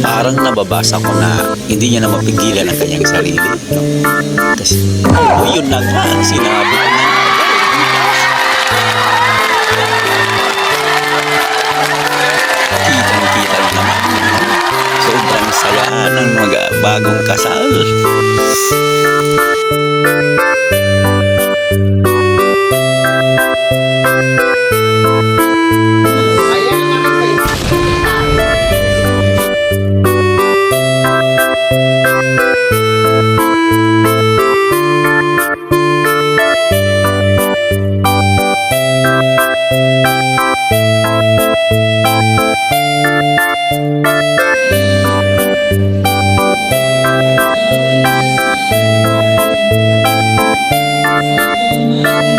Parang nababasa ko na hindi niya na mapigilan ang kanyang sarili. No? Kasi, oh, yun na nga ang sinabi ko na. Kitang-kita na naman. Sobrang saya ng mga bagong kasal.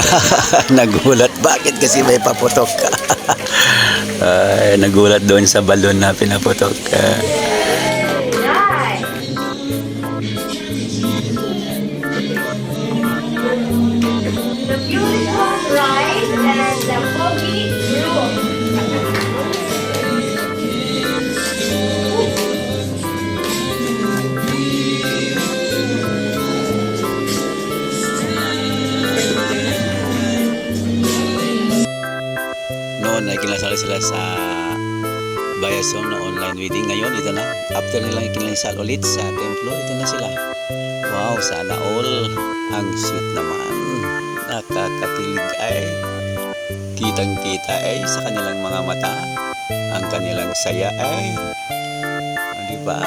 nagulat. Bakit kasi may paputok? Ay, nagulat doon sa balon na pinaputok ka. Kinasal sila sa Bayason na online wedding. Ngayon, ito na. After nilang kinasal ulit sa templo, ito na sila. Wow, sana all. Ang sweet naman. Nakakatilig ay. Kitang-kita ay sa kanilang mga mata. Ang kanilang saya ay. O, di ba?